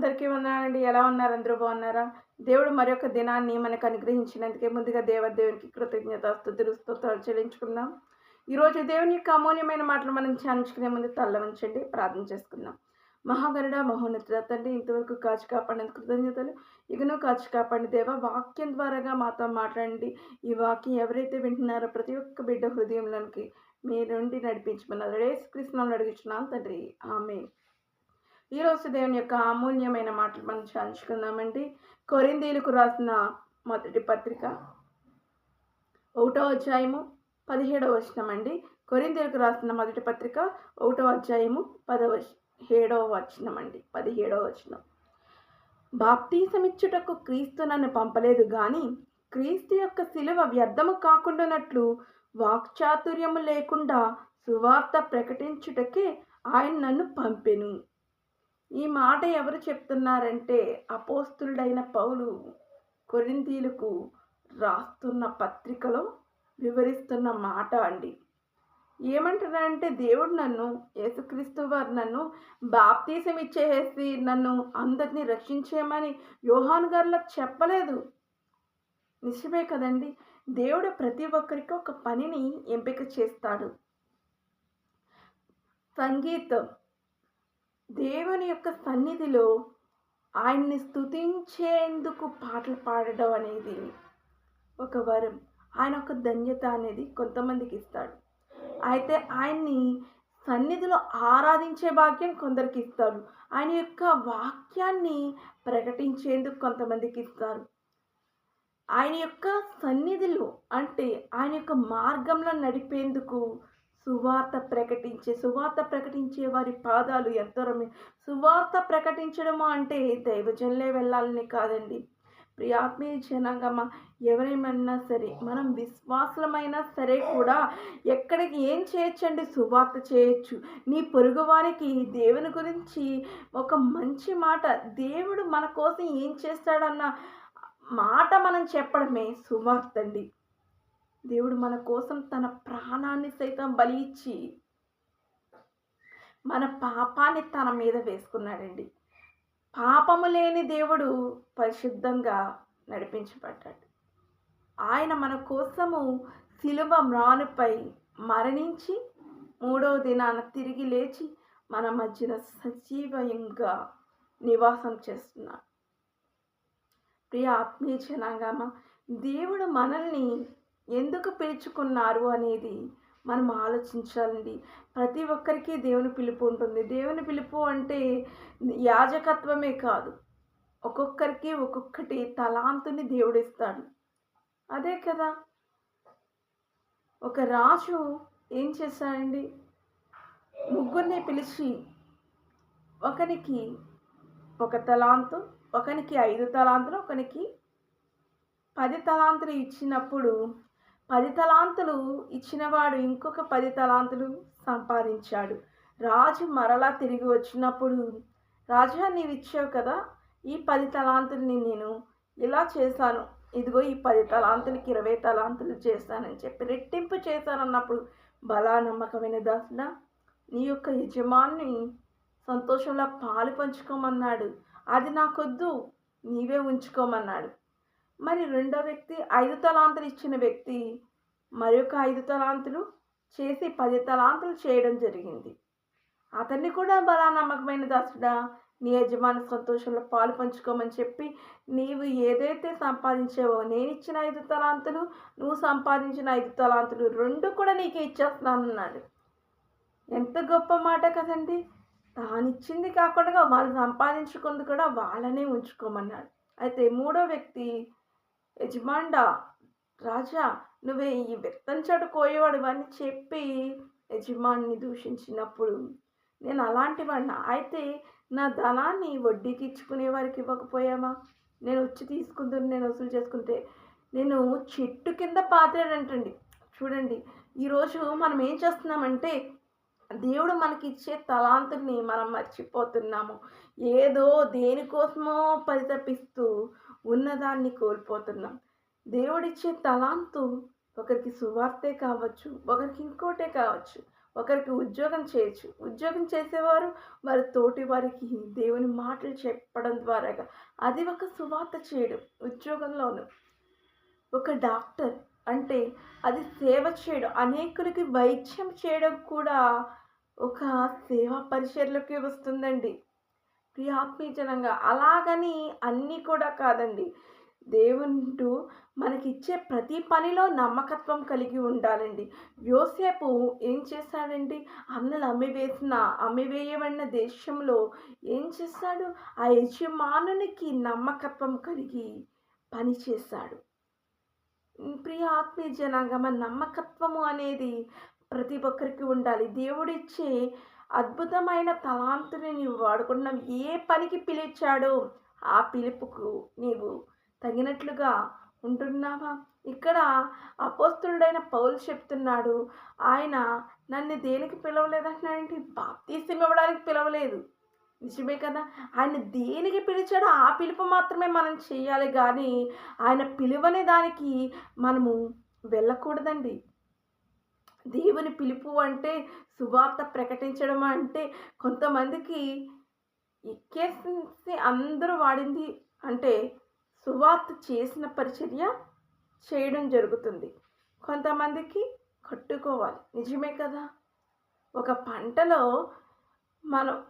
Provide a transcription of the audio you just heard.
అందరికీ వందనాలండి. ఎలా ఉన్నారు? అందరూ బాగున్నారా? దేవుడు మరొక దినాన్ని మనకు అనుగ్రహించినందుకే ముందుగా దేవదేవునికి కృతజ్ఞత స్థుతులు చెల్లించుకుందాం. ఈరోజు దేవుని యొక్క అమూల్యమైన మాటలు మనం ధ్యానించుకునే ముందు తల్ల ఉంచండి ప్రార్థన చేసుకుందాం. మహాగరుడ మహోన్నతుడ తండ్రి ఇంతవరకు కాచి కాపాడినందుకు కృతజ్ఞతలు. ఇకను కాచి కాపాడి దేవ వాక్యం ద్వారాగా మాతో మాట్లాడండి. ఈ వాక్యం ఎవరైతే వింటున్నారో ప్రతి ఒక్క బిడ్డ హృదయంలోనికి మీ నుండి నడిపించమన్నారు రేసుకృష్ణంలో అడుగుచున్నాం తండ్రి. ఆమె ఈరోజు దేవుని యొక్క అమూల్యమైన మాటలు మనం చాలుచుకుందామండి. కొరిందీలకు రాసిన మొదటి పత్రిక ఒకటో అధ్యాయము పదిహేడవ వచనం అండి కొరిందీలకు రాసిన మొదటి పత్రిక ఒకటో అధ్యాయము పదవ ఏడవ వచనం అండి పదిహేడవ వచనం. బాప్తీసమిచ్చుటకు క్రీస్తు నన్ను పంపలేదు కానీ క్రీస్తు యొక్క శిలువ వ్యర్థము కాకుండానట్లు వాక్చాతుర్యము లేకుండా సువార్త ప్రకటించుటకే ఆయన నన్ను పంపెను. ఈ మాట ఎవరు చెప్తున్నారంటే అపోస్తుడైన పౌలు కొరింతీలకు రాస్తున్న పత్రికలో వివరిస్తున్న మాట అండి. ఏమంటున్నారంటే దేవుడు నన్ను యేసుక్రీస్తు వారు నన్ను బాప్తీసం ఇచ్చేసి నన్ను అందరినీ రక్షించేయమని యోహాన్ గారిలో చెప్పలేదు. నిజమే కదండి. దేవుడు ప్రతి ఒక్కరికి ఒక పనిని ఎంపిక చేస్తాడు. సంగీతం. దేవుని యొక్క సన్నిధిలో ఆయన్ని స్తుతించేందుకు పాటలు పాడడం అనేది ఒక వరం. ఆయన ఒక ధన్యత అనేది కొంతమందికి ఇస్తాడు. అయితే ఆయన్ని సన్నిధిలో ఆరాధించే భాగ్యం కొందరికి ఇస్తాడు ఆయన యొక్క వాక్యాన్ని ప్రకటించేందుకు కొంతమందికి ఇస్తారు. ఆయన యొక్క సన్నిధిలో అంటే ఆయన యొక్క మార్గంలో నడిపేందుకు సువార్త ప్రకటించే సువార్త ప్రకటించే వారి పాదాలు ఎంతో రమ్య సువార్త ప్రకటించడము అంటే దైవజనులే వెళ్ళాలని కాదండి. ప్రియాత్మీయ జనాంగమ్మ ఎవరేమన్నా సరే మనం విశ్వాసమైనా సరే కూడా ఎక్కడికి ఏం చేయొచ్చండి? సువార్త చేయొచ్చు. నీ పొరుగువారికి దేవుని గురించి ఒక మంచి మాట దేవుడు మన కోసం ఏం చేస్తాడన్న మాట మనం చెప్పడమే సువార్త అండి. దేవుడు మన కోసం తన ప్రాణాన్ని సైతం బలి ఇచ్చి మన పాపాన్ని తన మీద వేసుకున్నాడండి. పాపము లేని దేవుడు పరిశుద్ధంగా నడిపించబడ్డాడు. ఆయన మన కోసము శిలువ మ్రానుపై మరణించి మూడవ దినాన తిరిగి లేచి మన మధ్యన సజీవంగా నివాసం చేస్తున్నాడు. ప్రియ ఆత్మీయ జనాంగమ దేవుడు మనల్ని ఎందుకు పిలుచుకున్నారు అనేది మనం ఆలోచించాలండి. ప్రతి ఒక్కరికి దేవుని పిలుపు ఉంటుంది. దేవుని పిలుపు అంటే యాజకత్వమే కాదు. ఒక్కొక్కరికి ఒక్కొక్కటి తలాంతుని దేవుడిస్తాడు. అదే కదా. ఒక రాజు ఏం చేశాడండి? ముగ్గురిని పిలిచి ఒకనికి ఒక తలాంతు ఒకనికి ఐదు తలాంతులు ఒకనికి పది తలాంతులు ఇచ్చినప్పుడు పది తలాంతులు ఇచ్చినవాడు ఇంకొక పది తలాంతులు సంపాదించాడు. రాజు మరలా తిరిగి వచ్చినప్పుడు రాజా నీవు ఇచ్చావు కదా ఈ పది తలాంతుల్ని నేను ఇలా చేశాను. ఇదిగో ఈ పది తలాంతులకి ఇరవై తలాంతులు చేశానని చెప్పి రెట్టింపు చేశానన్నప్పుడు బలా నమ్మకమైన దాసుడా నీ యొక్క యజమాన్ని సంతోషంలో పాలు పంచుకోమన్నాడు. అది నాకొద్దు నీవే ఉంచుకోమన్నాడు. మరి రెండో వ్యక్తి ఐదు తలాంతులు ఇచ్చిన వ్యక్తి మరొక ఐదు తలాంతులు చేసి పది తలాంతులు చేయడం జరిగింది. అతన్ని కూడా బలా నమ్మకమైన దాసుడా నీ యజమాని సంతోషంలో పాలు పంచుకోమని చెప్పి నీవు ఏదైతే సంపాదించావో నేను ఇచ్చిన ఐదు తలాంతులు నువ్వు సంపాదించిన ఐదు తలాంతులు రెండు కూడా నీకే ఇచ్చేస్తున్నాను అన్నాడు ఎంత గొప్ప మాట కదండి! తానిచ్చింది కాకుండా వాళ్ళు సంపాదించుకుంది కూడా వాళ్ళనే ఉంచుకోమన్నాడు. అయితే మూడో వ్యక్తి యజమాండా! రాజా నువ్వే ఈ వ్యక్తం చెడు కోయేవాడు అని చెప్పి యజమాన్ని దూషించినప్పుడు నేను అలాంటి వాడిన అయితే నా ధనాన్ని వడ్డీకి ఇచ్చుకునే వారికి ఇవ్వకపోయామా? నేను వచ్చి తీసుకుందని నేను వసూలు చేసుకుంటే నేను చెట్టు కింద పాతాడంటండి చూడండి ఈరోజు మనం ఏం చేస్తున్నామంటే దేవుడు మనకి ఇచ్చే తలాంతుల్ని మనం మర్చిపోతున్నాము. ఏదో దేనికోసమో పరితపిస్తూ ఉన్నదాన్ని కోల్పోతున్నాం. దేవుడిచ్చే తలాంతు ఒకరికి సువార్తే కావచ్చు ఒకరికి ఇంకోటే కావచ్చు ఒకరికి ఉద్యోగం చేయొచ్చు. ఉద్యోగం చేసేవారు వారి తోటి వారికి దేవుని మాటలు చెప్పడం ద్వారాగా. అది ఒక సువార్త చేయడం ఉద్యోగంలోను. ఒక డాక్టర్ అంటే అది సేవ చేయడం అనేకులకి వైద్యం చేయడం కూడా ఒక సేవా పరిచర్లకి వస్తుందండి. క్రియాత్మీయ జనంగా అలాగని అన్నీ కూడా కాదండి. దేవుడు మనకిచ్చే ప్రతి పనిలో నమ్మకత్వం కలిగి ఉండాలండి. యోసేపు ఏం చేశాడండి అన్నలు అమ్మివేసిన అమ్మివేయబడిన దేశంలో ఏం చేశాడు ఆ యజమానునికి నమ్మకత్వం కలిగి పనిచేశాడు ప్రియ ఆత్మీయ జనాంగమ నమ్మకత్వము అనేది ప్రతి ఒక్కరికి ఉండాలి. దేవుడిచ్చే అద్భుతమైన తలాంతుని నీవు వాడుకున్నావు. ఏ పనికి పిలిచాడో ఆ పిలుపుకు నీవు తగినట్లుగా ఉంటున్నావా? ఇక్కడ అపోస్తుడైన పౌలు చెప్తున్నాడు ఆయన నన్ను దేనికి పిలవలేదంటున్నాడంటే బాప్తీసం ఇవ్వడానికి పిలవలేదు. నిజమే కదా? ఆయన దేనికి పిలిచాడో ఆ పిలుపు మాత్రమే మనం చేయాలి. కానీ ఆయన పిలువనే దానికి మనము వెళ్ళకూడదండి. దేవుని పిలుపు అంటే సువార్త ప్రకటించడం అంటే కొంతమందికి ఎక్కేసి అందరూ వాడింది అంటే సువార్త చేసిన పరిచర్య చేయడం జరుగుతుంది. కొంతమందికి కట్టుకోవాలి. నిజమే కదా? ఒక పంటలో మనం